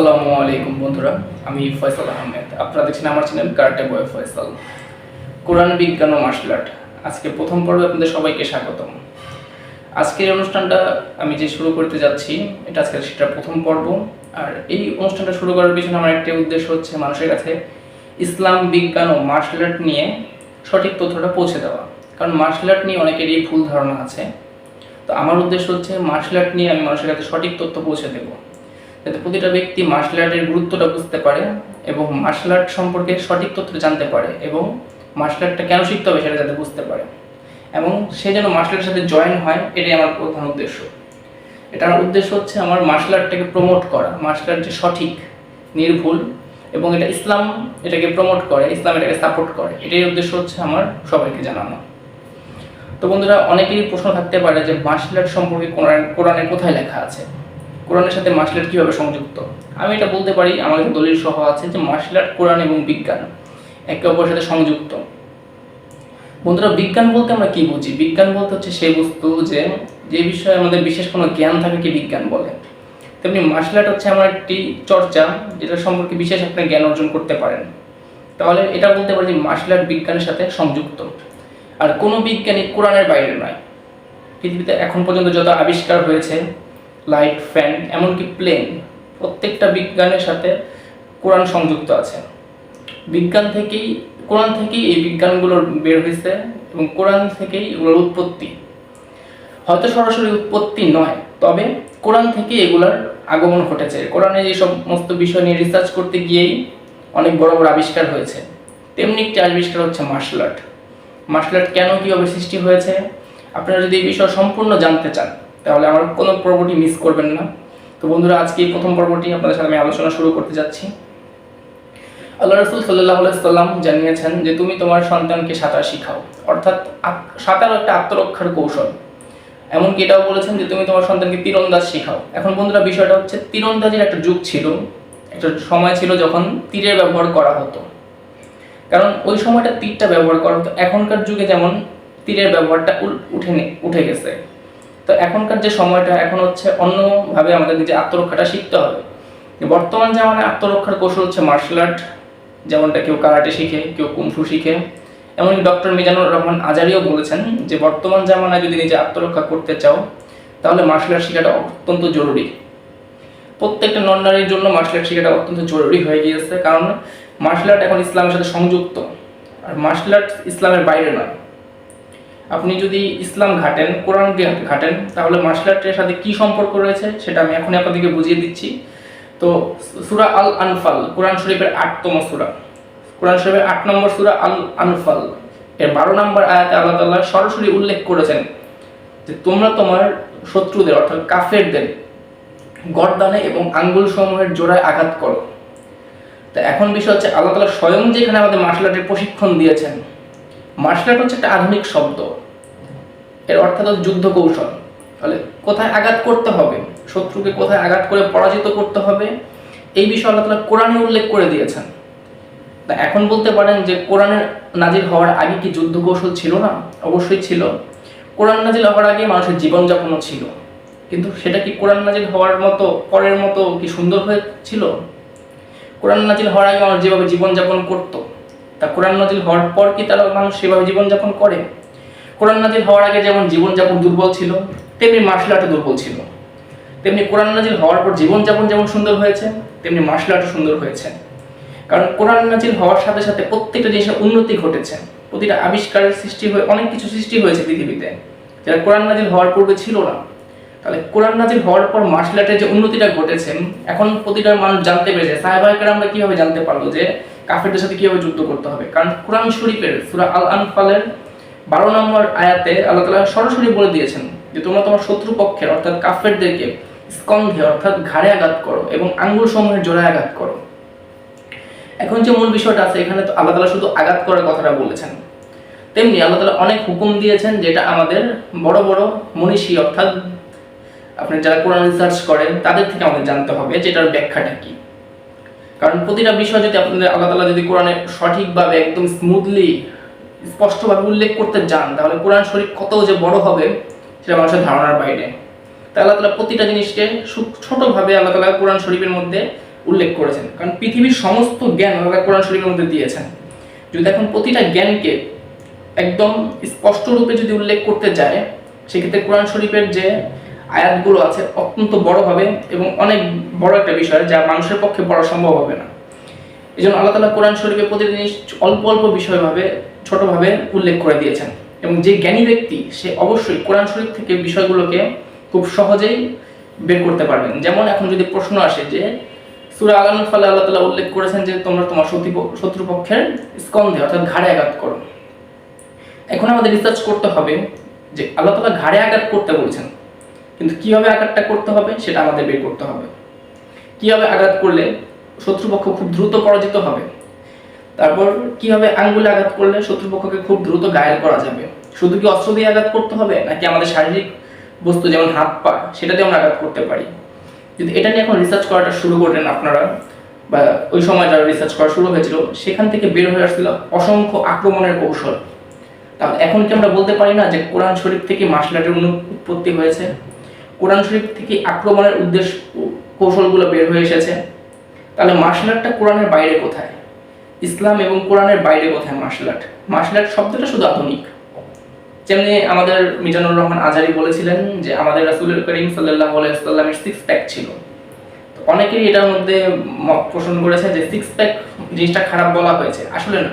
আসসালামু আলাইকুম বন্ধুরা, আমি ফয়সাল আহমেদ। আপনারা দেখছেন আমার চ্যানেল কার্টে বয় ফয়সাল। কোরআন, বিজ্ঞান ও মার্শাল আর্ট আজকে প্রথম পর্বে আপনাদের সবাইকে স্বাগতম। আজকের অনুষ্ঠানটা আমি যে শুরু করতে যাচ্ছি, এটা আজকে সেটা প্রথম পর্ব। আর এই অনুষ্ঠানটা শুরু করার পিছনে আমার একটি উদ্দেশ্য হচ্ছে মানুষের কাছে ইসলাম, বিজ্ঞান ও মার্শাল আর্ট নিয়ে সঠিক তথ্যটা পৌঁছে দেওয়া। কারণ মার্শাল আর্ট নিয়ে অনেকেরই ভুল ধারণা আছে। তো আমার উদ্দেশ্য হচ্ছে মার্শাল আর্ট নিয়ে আমি মানুষের কাছে সঠিক তথ্য পৌঁছে দেবো। যাতে প্রতিটা ব্যক্তি মার্শাল আর্টের গুরুত্বটা বুঝতে পারে এবং মার্শাল আর্ট সম্পর্কে সঠিক তথ্য জানতে পারে এবং মার্শাল আর্টটা কেন শিখতে হবে সেটা যাতে বুঝতে পারে এবং সে যেন মার্শাল আর্টের সাথে জয়েন হয়, এটাই আমার প্রধান উদ্দেশ্য। এটার উদ্দেশ্য হচ্ছে আমার মার্শাল আর্টটাকে প্রমোট করা। মার্শাল আর্ট যে সঠিক, নির্ভুল এবং এটা ইসলাম এটাকে প্রমোট করে, ইসলাম এটাকে সাপোর্ট করে। এটাই উদ্দেশ্য হচ্ছে আমার সবাইকে জানানো। তো বন্ধুরা, অনেকেরই প্রশ্ন থাকতে পারে যে মার্শাল আর্ট সম্পর্কে কোরআন, কোরআনে কোথায় লেখা আছে? কোরআনের সাথে মার্শাল আর্ট কীভাবে সংযুক্ত? আমি এটা বলতে পারি আমার কাছে দলিল সহ আছে যে মার্শাল আর্ট কোরআন এবং বিজ্ঞান একে অপরের সাথে সংযুক্ত। বন্ধুরা, বিজ্ঞান বলতে আমরা কি বুঝি? বিজ্ঞান বলতে হচ্ছে সেই বস্তু যে যে বিষয়ে আমাদের বিশেষ কোনো জ্ঞান থাকে কি বিজ্ঞান বলে। তেমনি মার্শাল আর্ট হচ্ছে আমার একটি চর্চা যেটা সম্পর্কে বিশেষ আপনি জ্ঞান অর্জন করতে পারেন। তাহলে এটা বলতে পারি যে মার্শাল আর্ট বিজ্ঞানের সাথে সংযুক্ত। আর কোনো বিজ্ঞানী কোরআনের বাইরে নয়। পৃথিবীতে এখন পর্যন্ত যত আবিষ্কার হয়েছে লাইট ফ্যান এমনকি প্লেন প্রত্যেকটা বিজ্ঞানের সাথে কোরআন সংযুক্ত আছে। বিজ্ঞান থেকেই, কোরআন থেকেই এই বিজ্ঞানগুলোর বের হয়েছে এবং কোরআন থেকেই এগুলোর উৎপত্তি। হয়তো সরাসরি উৎপত্তি নয়, তবে কোরআন থেকে এগুলার আগমন ঘটেছে। কোরআনের এই সমস্ত বিষয় নিয়ে রিসার্চ করতে গিয়েই অনেক বড় বড় আবিষ্কার হয়েছে। তেমনি একটি আবিষ্কার হচ্ছে মার্শাল আর্ট মার্শাল আর্ট কেন কীভাবে সৃষ্টি হয়েছে? আপনারা যদি এই বিষয় সম্পূর্ণ জানতে চান তাহলে আমার কোনো পর্বটি মিস করবেন না। তো বন্ধুরা, আজকে এই প্রথম পর্বটি আপনাদের সাথে আমি আলোচনা শুরু করতে যাচ্ছি। আল্লাহ রসুল সাল্লাহ সাল্লাম জানিয়েছেন যে, তুমি তোমার সন্তানকে সাঁতার শিখাও। অর্থাৎ সাঁতার একটা আত্মরক্ষার কৌশল। এমনকি এটাও বলেছেন যে, তুমি তোমার সন্তানকে তীরন্দাজ শেখাও। এখন বন্ধুরা, বিষয়টা হচ্ছে, তীরন্দাজের একটা যুগ ছিল, একটা সময় ছিল যখন তীরের ব্যবহার করা হতো। কারণ ওই সময়টা তীরটা ব্যবহার করা হতো। এখনকার যুগে যেমন তীরের ব্যবহারটা উঠে উঠে গেছে। তো এখনকার যে সময়টা, এখন হচ্ছে অন্যভাবে আমাদের নিজে আত্মরক্ষাটা শিখতে হবে। বর্তমান জামানায় আত্মরক্ষার কৌশল হচ্ছে মার্শাল আর্ট যেমনটা কেউ কারাটে শিখে, কেউ কুমফু শিখে। এমনকি ডক্টর মিজানুর রহমান আজারিও বলেছেন যে, বর্তমান জামানায় যদি নিজে আত্মরক্ষা করতে চাও, তাহলে মার্শাল আর্ট শেখাটা অত্যন্ত জরুরি। প্রত্যেকটা নন নারীর জন্য মার্শাল আর্ট শেখাটা অত্যন্ত জরুরি হয়ে গিয়েছে, কারণ মার্শাল আর্ট এখন ইসলামের সাথে সংযুক্ত। আর মার্শাল আর্ট ইসলামের বাইরে নয়। আপনি যদি ইসলাম ঘাটেন, কোরআন ঘাটেন, তাহলে মার্শাল আর্টের সাথে কি সম্পর্ক রয়েছে সেটা আমি এখনই আপনাদেরকে বুঝিয়ে দিচ্ছি। তো সুরা আল আনফাল কোরআন শরীফের আটতম সুরা। কোরআন শরীফের আট নম্বর সুরা আল আনফাল এর বারো নম্বর আয়াতে আল্লাহ তাল্লাহ সরাসরি উল্লেখ করেছেন যে তোমরা তোমার শত্রুদের, অর্থাৎ কাফেরদের, গর্দানে এবং আঙ্গুল সমূহের জোড়ায় আঘাত করো। তা এখন বিষয় হচ্ছে, আল্লাহ তালা স্বয়ং যেখানে আমাদের মার্শাল আর্টের প্রশিক্ষণ দিয়েছেন মার্শাল আর্ট হচ্ছে একটা আধুনিক শব্দ। এর অর্থাৎ যুদ্ধ কৌশল। তাহলে কোথায় আঘাত করতে হবে? শত্রুকে কোথায় আঘাত করে পরাজিত করতে হবে? এই বিষয়ে আল্লাহ তালা কোরআনে উল্লেখ করে দিয়েছেন। তা এখন বলতে পারেন যে কোরআনের নাজিল হওয়ার আগে কি যুদ্ধ কৌশল ছিল না? অবশ্যই ছিল। কোরআন নাজিল হওয়ার আগে মানুষের জীবনযাপনও ছিল। কিন্তু সেটা কি কোরআন নাজিল হওয়ার মতো, পরের মতো কি সুন্দর হয়েছিল? কোরআন নাজিল হওয়ার আগে মানুষ যেভাবে জীবনযাপন করতো তা কোরআন নাজিল হওয়ার পর কি তারা মানুষ সেভাবে জীবনযাপন করে? কোরআন নাজিল হওয়ার আগে যেমন জীবনযাপন দুর্বল ছিল, তেমনি মার্শাল আর্টও দুর্বল ছিল। তেমনি কোরআন নাজিল হওয়ার পর জীবনযাপন যেমন সুন্দর হয়েছে, তেমনি মার্শাল আর্টও সুন্দর হয়েছে। কারণ কোরআন নাজিল হওয়ার সাথে সাথে প্রত্যেকটা জিনিসের উন্নতি ঘটেছে। প্রতিটা আবিষ্কারের সৃষ্টি হয়ে, অনেক কিছু সৃষ্টি হয়েছে পৃথিবীতে। যেটা কোরআন নাজিল হওয়ার পূর্বে ছিল না, তাহলে কোরআন নাজিল হওয়ার পর মার্শাল আর্টের যে উন্নতিটা ঘটেছে, এখন প্রতিটা মানুষ জানতে পেরেছে। সাহেবাহিকের আমরা কীভাবে জানতে পারল যে কাফেরদের সাথে কীভাবে যুদ্ধ করতে হবে? কারণ কোরআন শরীফের সুরা আল আনফালের বারো নম্বর আয়াতে আল্লাহ তালা সরাসরি বলে দিয়েছেন যে, তোমরা তোমার শত্রু পক্ষের অর্থাৎ কাফেরদেরকে স্কন্ধে অর্থাৎ ঘাড়ে আঘাত করো এবং আঙ্গুল সমূহের জোড়ায় আঘাত করো। এখন যে মূল বিষয়টা আছে, এখানে তো আল্লাহ তালা শুধু আঘাত করার কথাটা বলেছেন। তেমনি আল্লাহ তালা অনেক হুকুম দিয়েছেন যেটা আমাদের বড় বড় মনীষী অর্থাৎ আপনি যারা কোরআন রিসার্চ করেন, তাদের থেকে আমাদের জানতে হবে যেটার ব্যাখ্যাটা কি। কারণ প্রতিটা বিষয় যদি আপনাদের আল্লাহ তালা যদি কোরআনে সঠিকভাবে একদম স্মুথলি স্পষ্টভাবে উল্লেখ করতে যান, তাহলে কোরআন শরীফ কত যে বড় হবে সেটা মানুষের ধারণার বাইরে। তাই আল্লাহ তালা প্রতিটা জিনিসকে ছোটভাবে আল্লাহ তালা কোরআন শরীফের মধ্যে উল্লেখ করেছেন। কারণ পৃথিবীর সমস্ত জ্ঞান আল্লাহ কোরআন শরীফের মধ্যে দিয়েছেন। যদি এখন প্রতিটা জ্ঞানকে একদম স্পষ্ট রূপে যদি উল্লেখ করতে যায়, সেক্ষেত্রে কোরআন শরীফের যে আয়াতগুলো আছে অত্যন্ত বড় হবে এবং অনেক বড় একটা বিষয় যা মানুষের পক্ষে পড়া সম্ভব হবে না। এই জন্য আল্লাহ তালা কোরআন শরীফে প্রতিদিন অল্প অল্প বিষয়ভাবে, ছোটভাবে উল্লেখ করে দিয়েছেন। এবং যে জ্ঞানী ব্যক্তি, সে অবশ্যই কোরআন শরীফ থেকে বিষয়গুলোকে খুব সহজেই বের করতে পারবেন। যেমন এখন যদি প্রশ্ন আসে যে, সুরা আলানুর ফলে আল্লাহ তালা উল্লেখ করেছেন যে, তোমরা তোমার শত্রু- শত্রুপক্ষের স্কন্ধে, অর্থাৎ ঘাড়ে আঘাত করো। এখন আমাদের রিসার্চ করতে হবে যে, আল্লাহ তালা ঘাড়ে আঘাত করতে বলছেন। কিন্তু কীভাবে আঘাতটা করতে হবে সেটা আমাদের বের করতে হবে। কীভাবে আঘাত করলে শত্রুপক্ষ খুব দ্রুত পরাজিত হবে? তারপর কীভাবে আঙ্গুলে আঘাত করলে শত্রুপক্ষকে খুব দ্রুত ঘায়েল করা যাবে? শুধু কি অস্ত্র দিয়ে আঘাত করতে হবে, নাকি আমাদের শারীরিক বস্তু যেমন হাত পা সেটা দিয়ে আমরা আঘাত করতে পারি? যদি এটা নিয়ে এখন রিসার্চ করাটা শুরু করলেন আপনারা, বা ওই সময় যারা রিসার্চ করা শুরু হয়েছিল, সেখান থেকে বের হয়ে আসছিল অসংখ্য আক্রমণের কৌশল। তাহলে এখন কি আমরা বলতে পারি না যে কোরআন শরীফ থেকে মার্শাল আর্টের উৎপত্তি হয়েছে? কোরআন শরীফ থেকে আক্রমণের উদ্দেশ্য কৌশলগুলো বের হয়ে এসেছে। তাহলে মার্শাল আর্টটা কোরআনের বাইরে কোথায়? ইসলাম এবং কোরআনের বাইরে কোথায় মার্শাল আর্ট মার্শাল আর্ট শব্দটা শুধু আধুনিক। যেমনি আমাদের মিজানুর রহমান আজারি বলেছিলেন যে, আমাদের রাসুল করিম সাল্লাহ আলাইসাল্লামের সিক্স প্যাক ছিল। তো অনেকেই এটার মধ্যে মত পোষণ করেছে যে সিক্স প্যাক জিনিসটা খারাপ বলা হয়েছে। আসলে না।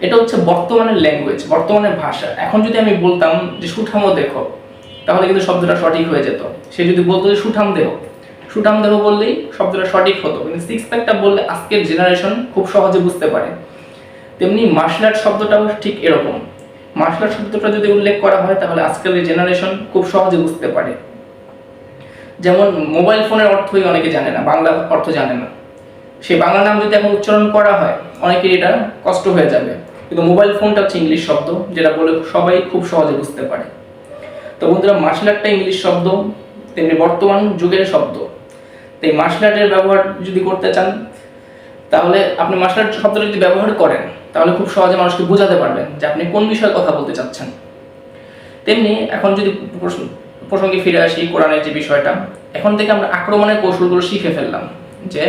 এটা হচ্ছে বর্তমানের ল্যাঙ্গুয়েজ বর্তমানের ভাষা। এখন যদি আমি বলতাম যে, সুঠামো দেখো, তাহলে কিন্তু শব্দটা সঠিক হয়ে যেত। সে যদি বলতো যে সুঠাম দেহ সুঠাম দেহ বললেই শব্দটা সঠিক হতো। কিন্তু সিক্স প্যাকটা বললে আজকের জেনারেশন খুব সহজে বুঝতে পারে। তেমনি মার্শাল আর্ট শব্দটাও ঠিক এরকম। মার্শাল আর্ট শব্দটা যদি উল্লেখ করা হয়, তাহলে আজকের জেনারেশন খুব সহজে বুঝতে পারে। যেমন মোবাইল ফোনের অর্থই অনেকে জানে না, বাংলা অর্থ জানে না। সে বাংলা নাম যদি এখন উচ্চারণ করা হয় অনেকের এটা কষ্ট হয়ে যাবে। কিন্তু মোবাইল ফোনটা হচ্ছে ইংলিশ শব্দ, যেটা বলে সবাই খুব সহজে বুঝতে পারে। তো বন্ধুরা মার্শাল আর্টটা ইংলিশ শব্দ তেমনি বর্তমান যুগের শব্দ। তো এই মার্শাল আর্টের ব্যবহার যদি করতে চান, তাহলে আপনি মার্শাল আর্ট শব্দটা যদি ব্যবহার করেন, তাহলে খুব সহজে মানুষকে বোঝাতে পারবেন যে আপনি কোন বিষয়ে কথা বলতে চাচ্ছেন। তেমনি এখন যদি প্রসঙ্গে ফিরে আসি কোরআনের যে বিষয়টা, এখন থেকে আমরা আক্রমণের কৌশলগুলো শিখে ফেললাম যে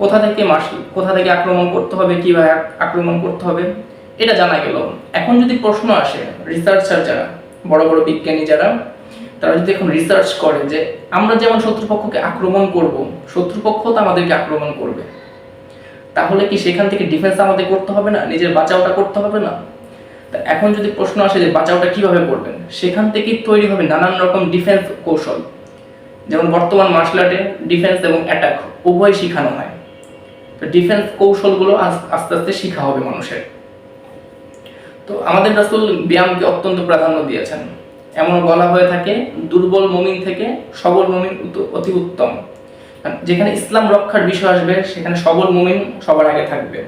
কোথা থেকে মার্শাল কোথা থেকে আক্রমণ করতে হবে, কীভাবে আক্রমণ করতে হবে, এটা জানা গেল। এখন যদি প্রশ্ন আসে রিসার্চার যারা, বড় বড় বিজ্ঞানী যারা তারা যদি এখন রিসার্চ করে যে আমরা যেমন শত্রুপক্ষকে আক্রমণ করব শত্রুপক্ষ তো আমাদেরকে আক্রমণ করবে। তাহলে কি সেখান থেকে ডিফেন্স আমাদের করতে হবে না? নিজের বাঁচাওটা করতে হবে না? তা এখন যদি প্রশ্ন আসে যে বাঁচাওটা কীভাবে করবেন, সেখান থেকেই তৈরি হবে নানান রকম ডিফেন্স কৌশল। যেমন বর্তমান মার্শাল আর্টে ডিফেন্স এবং অ্যাটাক উভয় শেখানো হয়। তো ডিফেন্স কৌশলগুলো আস্তে আস্তে শেখা হবে মানুষের। তো আমাদের রাসুল ব্যায়ামকে অত্যন্ত প্রাধান্য দিয়েছেন। এমন বলা হয়ে থাকে, দুর্বল মমিন থেকে সবল মমিন অতি উত্তম। যেখানে ইসলাম রক্ষার বিষয় আসবে, সেখানে সবল মুমিন সবার আগে থাকবে।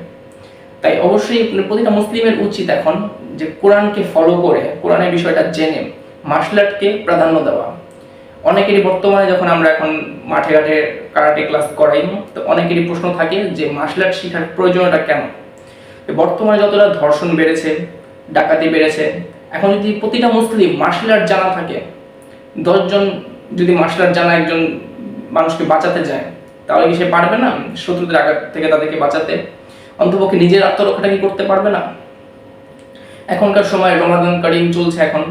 তাই অবশ্যই প্রতিটা মুসলিমের উচিত এখন যে কোরআনকে ফলো করে, কোরআনের বিষয়টা জেনে মার্শাল আর্টকে প্রাধান্য দেওয়া। অনেকেরই বর্তমানে যখন আমরা এখন মাঠে ঘাটে কারাটে ক্লাস করাই, তো অনেকেরই প্রশ্ন থাকে যে মার্শাল আর্ট শেখার প্রয়োজনটা কেন? বর্তমানে যতটা ধর্ষণ বেড়েছে, ডাকাতি বেড়েছে এখন যদি প্রতিটা মুসলিম মার্শাল আর্ট জানা থাকে, দশজন যদি মার্শাল আর্ট জানা একজন মানুষকে বাঁচাতে যায়, তাহলে কি সে পারবে না শত্রুদের আঘাত থেকে তাদেরকে বাঁচাতে? অন্তপক্ষে নিজের আত্মরক্ষাটা কি করতে পারবে না? এখনকার সময় রমাদান কারিম চলছে এখন।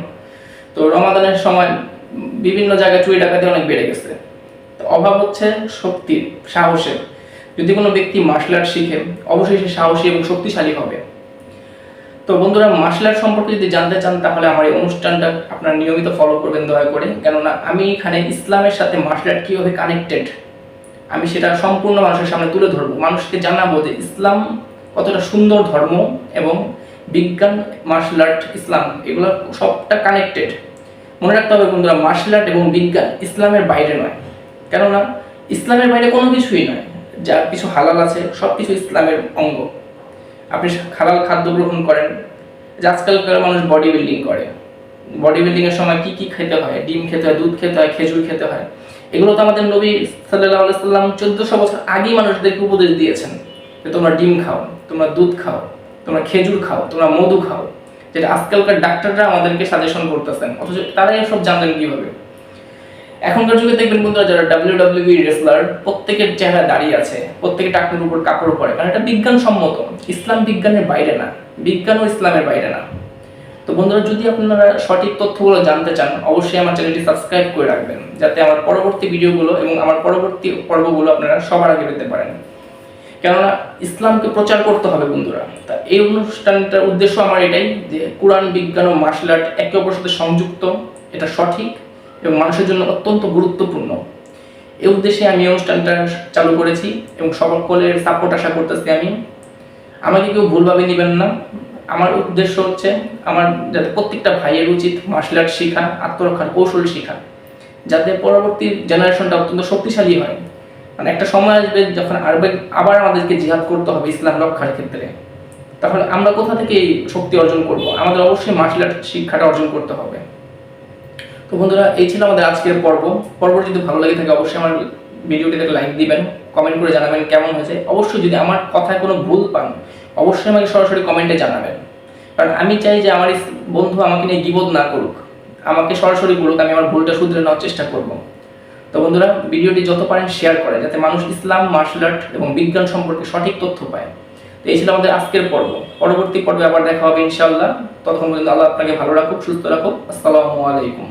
তো রমাদানের সময় বিভিন্ন জায়গায় চুরি ডাকাতি অনেক বেড়ে গেছে। তো অভাব হচ্ছে শক্তির, সাহসের। যদি কোনো ব্যক্তি মার্শাল আর্ট শিখে, অবশ্যই সে সাহসী এবং শক্তিশালী হবে। তো বন্ধুরা মার্শাল আর্ট সম্পর্কে যদি জানতে চান, তাহলে আমার এই অনুষ্ঠানটা আপনারা নিয়মিত ফলো করবেন দয়া করে। কেননা, আমি এখানে ইসলামের সাথে মার্শাল আর্ট কীভাবে কানেক্টেড আমি সেটা সম্পূর্ণ মানুষের সামনে তুলে ধরবো। মানুষকে জানাব যে ইসলাম কতটা সুন্দর ধর্ম এবং বিজ্ঞান মার্শাল আর্ট ইসলাম, এগুলো সবটা কানেক্টেড মনে রাখতে হবে বন্ধুরা মার্শাল আর্ট এবং বিজ্ঞান ইসলামের বাইরে নয়। কেননা, ইসলামের বাইরে কোনো কিছুই নয়। যা কিছু হালাল আছে সব কিছু ইসলামের অঙ্গ। আপনি হালাল খাদ্য গ্রহণ করেন। যে আজকালকার মানুষ বডি বিল্ডিং করে। বডি বিল্ডিংয়ের সময় কি কি খেতে হয়? ডিম খেতে হয়, দুধ খেতে হয়, খেজুর খেতে হয়। এগুলো তো আমাদের নবী সাল্লাহ সাল্লাম চোদ্দশো বছর আগেই মানুষদেরকে উপদেশ দিয়েছেন যে তোমরা ডিম খাও, তোমরা দুধ খাও, তোমরা খেজুর খাও, তোমরা মধু খাও। যেটা আজকালকার ডাক্তাররা আমাদেরকে সাজেশন করতেছেন। অথচ তারা এসব জানলেন কীভাবে? এখনকার যুগে দেখবেন বন্ধুরা যারা ডাব্লিউ ডাব্লিউ রেসলার প্রত্যেকের চেহারা দাঁড়িয়ে আছে, প্রত্যেকে টাকনুর উপর কাপড় পরে, কারণ এটা বিজ্ঞানসম্মত। ইসলাম বিজ্ঞানের বাইরে না বিজ্ঞান ও ইসলামের বাইরে না। তো বন্ধুরা, যদি আপনারা সঠিক তথ্যগুলো জানতে চান, অবশ্যই আমার চ্যানেলটি সাবস্ক্রাইব করে রাখবেন, যাতে আমার পরবর্তী ভিডিওগুলো এবং আমার পরবর্তী পর্বগুলো আপনারা সবার আগে পেতে পারেন। কেননা, ইসলামকে প্রচার করতে হবে বন্ধুরা। তা এই অনুষ্ঠানটার উদ্দেশ্য আমার এটাই যে, কোরআন, বিজ্ঞান ও মার্শাল আর্ট একে অপরের সাথে সংযুক্ত, এটা সঠিক। এবং মানুষের জন্য অত্যন্ত গুরুত্বপূর্ণ। এই উদ্দেশ্যে আমি অনুষ্ঠানটা চালু করেছি এবং সকলের সাপোর্ট আশা করতেছি আমি। আমাকে কেউ ভুলভাবে নেবেন না। আমার উদ্দেশ্য হচ্ছে আমার যাতে প্রত্যেকটা ভাইয়ের উচিত মার্শাল আর্ট শেখা, আত্মরক্ষার কৌশল শেখা, যাতে পরবর্তী জেনারেশনটা অত্যন্ত শক্তিশালী হয়। মানে একটা সময় আসবে যখন আরবে আবার আমাদেরকে জিহাদ করতে হবে ইসলাম রক্ষার ক্ষেত্রে। তখন আমরা কোথা থেকে এই শক্তি অর্জন করব? আমাদের অবশ্যই মার্শাল আর্ট শিক্ষাটা অর্জন করতে হবে। তো বন্ধুরা, এই ছিল আমাদের আজকের পর্ব। পর্ব যদি ভালো লাগে থাকে, অবশ্যই আমার ভিডিওটিতে লাইক দিবেন কমেন্ট করে জানাবেন কেমন হয়েছে। অবশ্যই যদি আমার কথায় কোনো ভুল পান, অবশ্যই আমাকে সরাসরি কমেন্টে জানাবেন। কারণ আমি চাই যে আমার বন্ধু আমাকে নিয়ে গিবোধ না করুক। আমাকে সরাসরি বলুক, আমি আমার ভুলটা শুধরে নেওয়ার চেষ্টা করব। তো বন্ধুরা ভিডিওটি যত পারেন শেয়ার করে, যাতে মানুষ ইসলাম মার্শাল আর্ট এবং বিজ্ঞান সম্পর্কে সঠিক তথ্য পায়। তো এই ছিল আমাদের আজকের পর্ব। পরবর্তী পর্বে আবার দেখা হবে ইনশাআল্লাহ। ততক্ষণ পর্যন্ত আল্লাহ আপনাকে ভালো রাখুক, সুস্থ রাখুক। আসসালামু আলাইকুম।